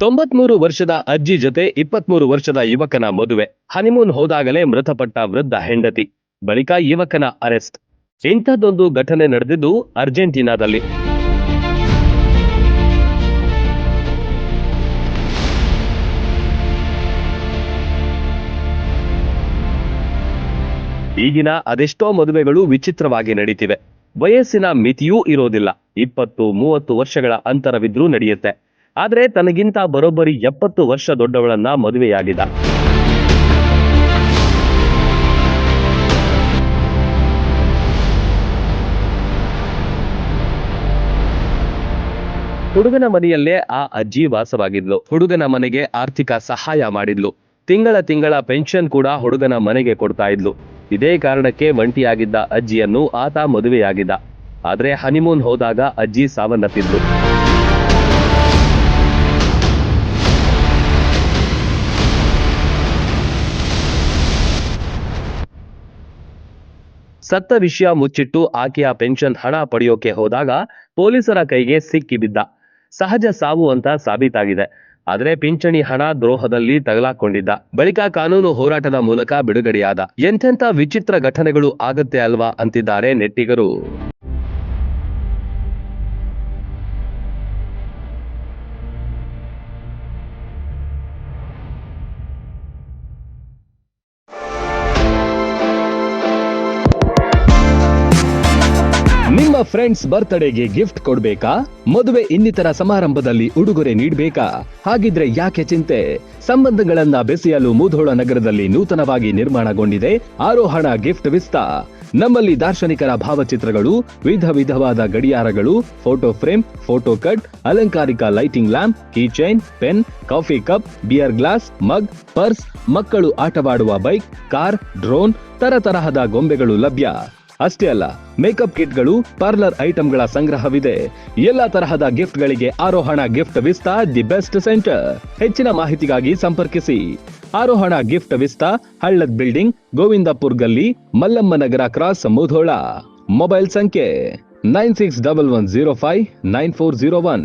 ತೊಂಬತ್ಮೂರು ವರ್ಷದ ಅಜ್ಜಿ ಜೊತೆ ಇಪ್ಪತ್ಮೂರು ವರ್ಷದ ಯುವಕನ ಮದುವೆ. ಹನಿಮೂನ್ ಹೋದಾಗಲೇ ಮೃತಪಟ್ಟ ವೃದ್ಧ ಹೆಂಡತಿ. ಬಳಿಕ ಯುವಕನ ಅರೆಸ್ಟ್. ಇಂಥದ್ದೊಂದು ಘಟನೆ ನಡೆದಿದ್ದು ಅರ್ಜೆಂಟೀನಾದಲ್ಲಿ. ಈಗಿನ ಅದೆಷ್ಟೋ ಮದುವೆಗಳು ವಿಚಿತ್ರವಾಗಿ ನಡೀತಿವೆ. ವಯಸ್ಸಿನ ಮಿತಿಯೂ ಇರೋದಿಲ್ಲ. ಇಪ್ಪತ್ತು, ಮೂವತ್ತು ವರ್ಷಗಳ ಅಂತರವಿದ್ರೂ ನಡೆಯುತ್ತೆ. ಆದ್ರೆ ತನಗಿಂತ ಬರೋಬ್ಬರಿ ಎಪ್ಪತ್ತು ವರ್ಷ ದೊಡ್ಡವಳನ್ನ ಮದುವೆಯಾಗಿದ್ದ. ಹುಡುಗನ ಮನೆಯಲ್ಲೇ ಆ ಅಜ್ಜಿ ವಾಸವಾಗಿದ್ಲು. ಹುಡುಗನ ಮನೆಗೆ ಆರ್ಥಿಕ ಸಹಾಯ ಮಾಡಿದ್ಲು. ತಿಂಗಳ ತಿಂಗಳ ಪೆನ್ಷನ್ ಕೂಡ ಹುಡುಗನ ಮನೆಗೆ ಕೊಡ್ತಾ ಇದ್ಲು. ಇದೇ ಕಾರಣಕ್ಕೆ ಒಂಟಿಯಾಗಿದ್ದ ಅಜ್ಜಿಯನ್ನು ಆತ ಮದುವೆಯಾಗಿದ್ದ. ಆದ್ರೆ ಹನಿಮೂನ್ ಹೋದಾಗ ಅಜ್ಜಿ ಸಾವನ್ನಪ್ಪಿದ್ಲು. ಸತ್ತ ವಿಷಯ ಮುಚ್ಚಿಟ್ಟು ಆಕೆಯ ಪೆನ್ಷನ್ ಹಣ ಪಡೆಯೋಕೆ ಹೋದಾಗ ಪೊಲೀಸರ ಕೈಗೆ ಸಿಕ್ಕಿಬಿದ್ದ ಸಹಜ ಸಾವು ಅಂತ ಸಾಬೀತಾಗಿದೆ. ಆದರೆ ಪಿಂಚಣಿ ಹಣ ದ್ರೋಹದಲ್ಲಿ ತಗಲಾಕೊಂಡಿದ್ದ. ಬಳಿಕ ಕಾನೂನು ಹೋರಾಟದ ಮೂಲಕ ಬಿಡುಗಡೆಯಾದ. ಎಂಥೆಂಥ ವಿಚಿತ್ರ ಘಟನೆಗಳು ಆಗತ್ತೆ ಅಲ್ವಾ ಅಂತಿದ್ದಾರೆ ನೆಟ್ಟಿಗರು. ನಿಮ್ಮ ಫ್ರೆಂಡ್ಸ್ ಬರ್ತ್ಡೇಗೆ ಗಿಫ್ಟ್ ಕೊಡ್ಬೇಕಾ? ಮದುವೆ ಇನ್ನಿತರ ಸಮಾರಂಭದಲ್ಲಿ ಉಡುಗೊರೆ ನೀಡ್ಬೇಕಾ? ಹಾಗಿದ್ರೆ ಯಾಕೆ ಚಿಂತೆ? ಸಂಬಂಧಗಳನ್ನ ಬೆಸೆಯಲು ಮುಧೋಳ ನಗರದಲ್ಲಿ ನೂತನವಾಗಿ ನಿರ್ಮಾಣಗೊಂಡಿದೆ ಆರೋಹಣ ಗಿಫ್ಟ್ ವಿಸ್ತಾ ನಮ್ಮಲ್ಲಿ ದಾರ್ಶನಿಕರ ಭಾವಚಿತ್ರಗಳು, ವಿಧ ವಿಧವಾದ ಗಡಿಯಾರಗಳು ಫೋಟೋ ಫ್ರೇಮ್ ಫೋಟೋ ಕಟ್ ಅಲಂಕಾರಿಕ lighting lamp key chain pen coffee cup beer glass mug purse ಮಕ್ಕಳು ಆಟವಾಡುವ ಬೈಕ್ ಕಾರ್ ಡ್ರೋನ್ ತರತರಹದ ಗೊಂಬೆಗಳು ಲಭ್ಯ. ಅಷ್ಟೇ ಅಲ್ಲ, ಮೇಕಪ್ ಕಿಟ್ಗಳು, ಪಾರ್ಲರ್ ಐಟಂಗಳ ಸಂಗ್ರಹವಿದೆ. ಎಲ್ಲಾ ತರಹದ ಗಿಫ್ಟ್ಗಳಿಗೆ Arohana gift vista the best centre. ಹೆಚ್ಚಿನ ಮಾಹಿತಿಗಾಗಿ ಸಂಪರ್ಕಿಸಿ. Arohana gift vista, Hallad building, Govindapur ಗಲ್ಲಿ, ಮಲ್ಲಮ್ಮ ನಗರ ಕ್ರಾಸ್ ಮುಧೋಳ. ಮೊಬೈಲ್ ಸಂಖ್ಯೆ nine six double one zero five nine four zero one.